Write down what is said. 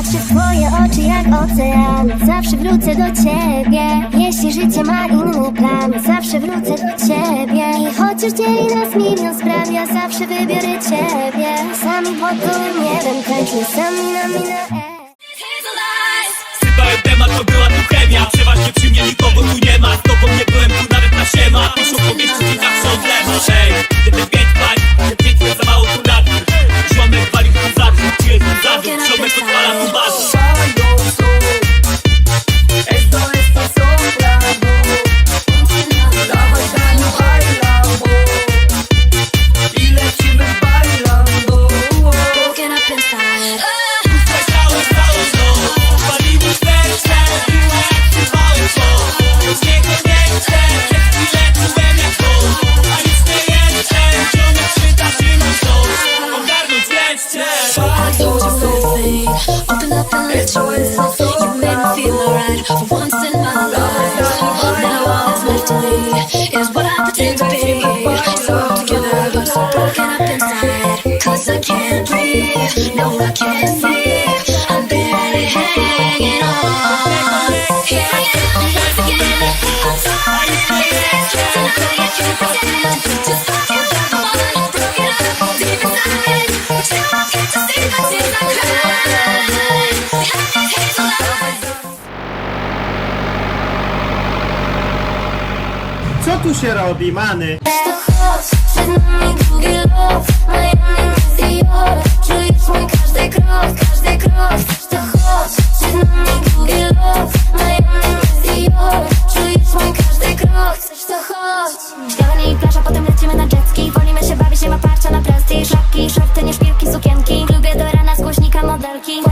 Patrzę w twoje oczy jak ocean. Zawsze wrócę do ciebie. Jeśli życie ma inny plan Zawsze wrócę do ciebie. I chociaż dzieli nas milion spraw Ja zawsze wybiorę ciebie. Sami pod gołym niebem Tańczmy sami na minę is what I pretend to be. So together, but so broken up inside. Cause I can't breathe, no, I can't see. I'm barely hanging on. Here I am once again. I'm sorry, tonight I can't pretend. Just talking about the one I'm broken up deep inside. But you don't get to see the tears I cry. Hey, so loud. Co tu się robi, many? To chodź, przed nami lot Miami, krok Chcesz to chodź Śniadanie i plaża, potem lecimy na jetski. Wolimy się bawić, nie ma parcia na prestiż Szapki, shorty, nie szpilki, sukienki. Lubię do rana z głośnika modelki